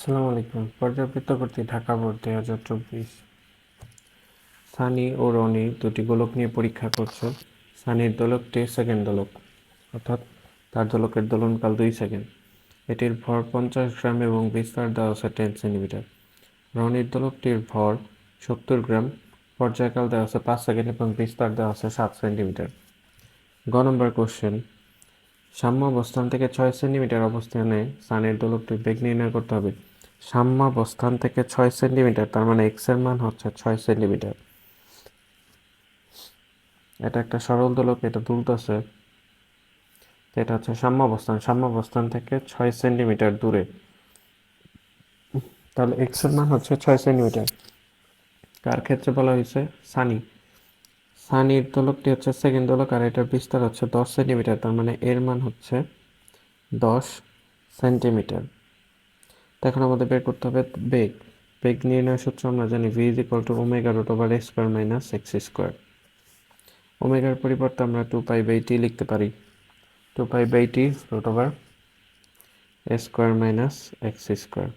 আসসালামু আলাইকুম। পর্যাবৃত্ত কর্তৃক ঢাকা বোর্ড দুই হাজার চব্বিশ। সানি ও রনি দুটি গোলক নিয়ে পরীক্ষা করছে। সানির দোলকটি সেকেন্ড দোলক, অর্থাৎ তার দোলকের দোলনকাল দুই সেকেন্ড। এটির ভর পঞ্চাশ গ্রাম এবং বিস্তার দেওয়া আছে টেন সেন্টিমিটার। রনির দোলকটির ভর সত্তর গ্রাম, পর্যায়কাল দেওয়া আছে পাঁচ সেকেন্ড এবং বিস্তার দেওয়া আছে সাত সেন্টিমিটার। গ নম্বর কোশ্চেন। সাম্য অবস্থান থেকে ছয় সেন্টিমিটার অবস্থানে সানের দোলকটির বেগ নির্ণয় করতে হবে। সাম্য অবস্থান থেকে ছয় সেন্টিমিটার, তার মানে এক্সের মান হচ্ছে ছয় সেন্টিমিটার। এটা একটা সরল দোলক, এটা দুলতেছে। তো এটা হচ্ছে সাম্য অবস্থান সাম্য থেকে ছয় সেন্টিমিটার দূরে। তাহলে এক্সের মান হচ্ছে ছয় সেন্টিমিটার। কার ক্ষেত্রে বলা হয়েছে? সানি। সানির দোলকটি হচ্ছে সেকেন্ড দোলক আর এটার বিস্তার হচ্ছে দশ সেন্টিমিটার, তার মানে এর মান হচ্ছে দশ সেন্টিমিটার। তো এখন আমাদের বের করতে হবে বেগ। বেগ নির্ণয় সূত্র আমরা জানি V is equal to omega root over X square minus X square ওমেগার পরিবর্তে আমরা টু পাই বাই টি লিখতে পারি। Two pi by T root over A square minus X square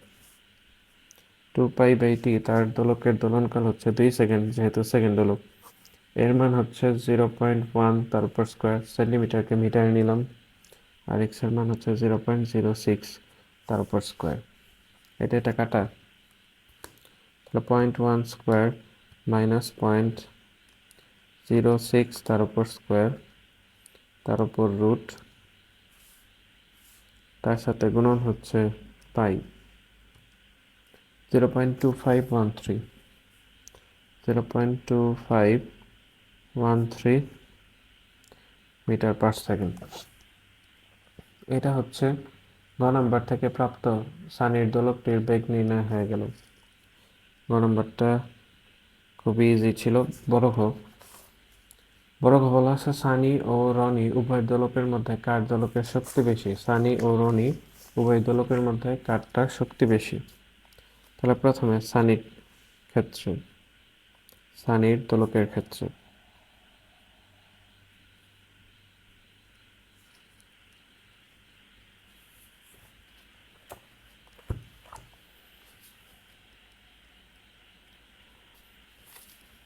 two pi by T তার দোলকের দোলনকাল হচ্ছে দুই সেকেন্ড যেহেতু second দোলক। এর মান হচ্ছে জিরো পয়েন্ট ওয়ান তার উপর স্কোয়ার সেন্টিমিটারকে মিটারে নিলাম। আর এক্সের মান হচ্ছে জিরো পয়েন্ট জিরো সিক্স তার উপর স্কোয়ার এটা এটা কাটা। তাহলে point one square minus point zero six তার উপর স্কোয়ার তার উপর রুট তার সাথে গুণন হচ্ছে pi. Zero point two five one three zero point two five one three metre per second এটা হচ্ছে ন নম্বর থেকে প্রাপ্ত সানির দোলকটির বেগ নির্ণয় হয়ে গেল। ন নম্বরটা খুবই ইজি ছিল, বড় হোক বড় ঘ বলা আছে সানি ও রনি উভয় দোলকের মধ্যে কার দোলকের শক্তি বেশি? সানি ও রনি উভয় দোলকের মধ্যে কারটার শক্তি বেশি। তাহলে প্রথমে সানির ক্ষেত্রে, সানির দোলকের ক্ষেত্রে।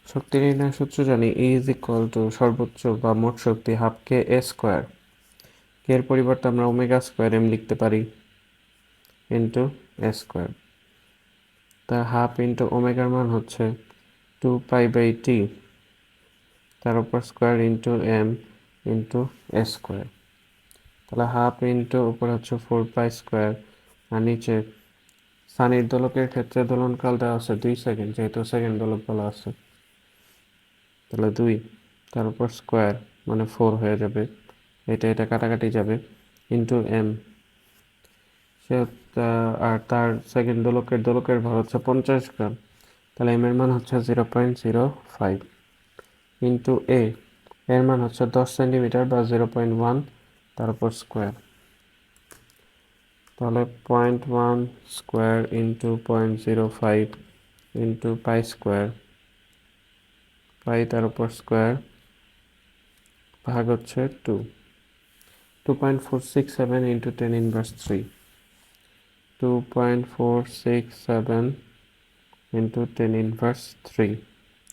শক্তি নির্ণয় সূত্র জানি ই ইজ ইকুয়াল টু সর্বোচ্চ বা মোট শক্তি হাফ কে এ স্কোয়ার কে এর পরিবর্তে আমরা ওমেগা স্কোয়ার এম লিখতে পারি ইন্টু এ স্কোয়ার তা হাফ ইন্টু ওমেগার মান হচ্ছে টু পাই বাই টি তার উপর square into M into A square তাহলে হাফ ইন্টু উপর হচ্ছে ফোর পাই স্কোয়ার আর নিচে সানির দোলকের ক্ষেত্রে দোলনকাল দেওয়া আছে দুই সেকেন্ড যেহেতু সেকেন্ড দোলক বলা আছে। তাহলে দুই তার উপর স্কোয়ার মানে ফোর হয়ে যাবে। এটা এটা কাটাকাটি যাবে ইন্টু এম সে আর তার সেকেন্ড দোলকের দোলকের ভর হচ্ছে পঞ্চাশ গ্রাম। তাহলে এম এর মান হচ্ছে zero point zero five into A এর মান হচ্ছে দশ সেন্টিমিটার বা জিরো পয়েন্ট ওয়ান তার উপর স্কোয়ার তাহলে point one square into point zero five into pi square pi তার উপর স্কোয়ার ভাগ হচ্ছে two two point four six seven into ten inverse three two point four six seven into ten inverse three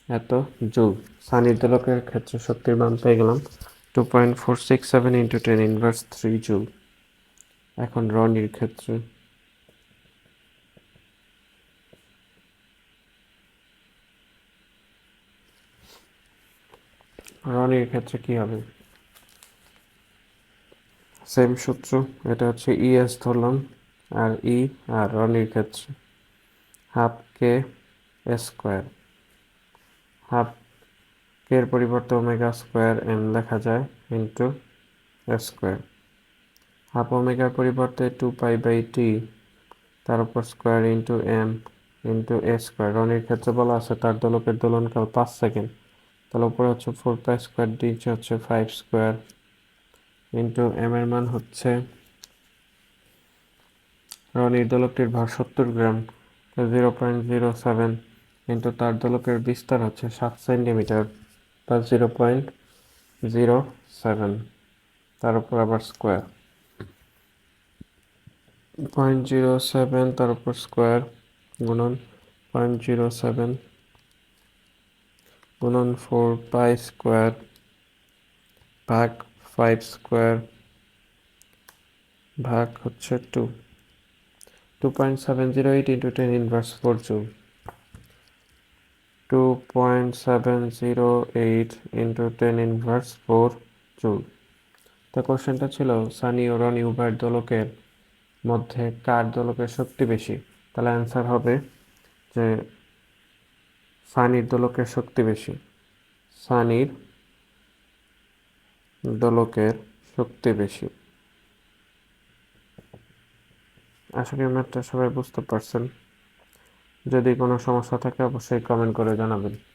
এত joule সানির দোলকের ক্ষেত্রে শক্তির মান পেয়ে গেলাম। Two point four six seven into ten inverse three joule এখন রনির ক্ষেত্রে রনির ক্ষেত্রে কি হবে? সেম সূত্র, এটা হচ্ছে ইএস ধরলাম, আর ই আর রনির ক্ষেত্রে। হাফ কে স্কোয়ার হাফ এর পরিবর্তে ওমেগা স্কোয়ার এম লেখা যায় ইন্টু স্কোয়ার হাফ ওমেগার পরিবর্তে টু পাই বাই টি তার উপর square into M into A square রনির ক্ষেত্রে বলা আছে তার দোলকের দোলনকাল পাঁচ সেকেন্ড। তাহলে উপরে হচ্ছে ফোর পাই স্কোয়ার নিচে হচ্ছে ফাইভ স্কোয়ার ইন্টু এম এর মান হচ্ছে রনির দোলকটির ভর সত্তর gram zero point zero seven কিন্তু তার দোলকের বিস্তার হচ্ছে সাত সেন্টিমিটার বা জিরো পয়েন্ট জিরো সেভেন তার উপর আবার স্কোয়ার পয়েন্ট জিরো সেভেন তার উপর স্কোয়ার গুণন পয়েন্ট জিরো সেভেন গুণন ফোর পাই স্কোয়ার ভাগ ফাইভ স্কোয়ার ভাগ হচ্ছে two. Two point seven zero eight into ten inverse four joule two point seven zero eight into ten inverse four joule তো কোশ্চেনটা ছিল, সানি ও রনি উভয়ের দোলকের মধ্যে কার দোলকের শক্তি বেশি? তাহলে অ্যান্সার হবে যে সানির দোলকের শক্তি বেশি। সানির দোলকের শক্তি বেশি। আশা করি আপনারা সবাই বুঝতে পারছেন। যদি কোনো সমস্যা থাকে, অবশ্যই কমেন্ট করে জানাবেন।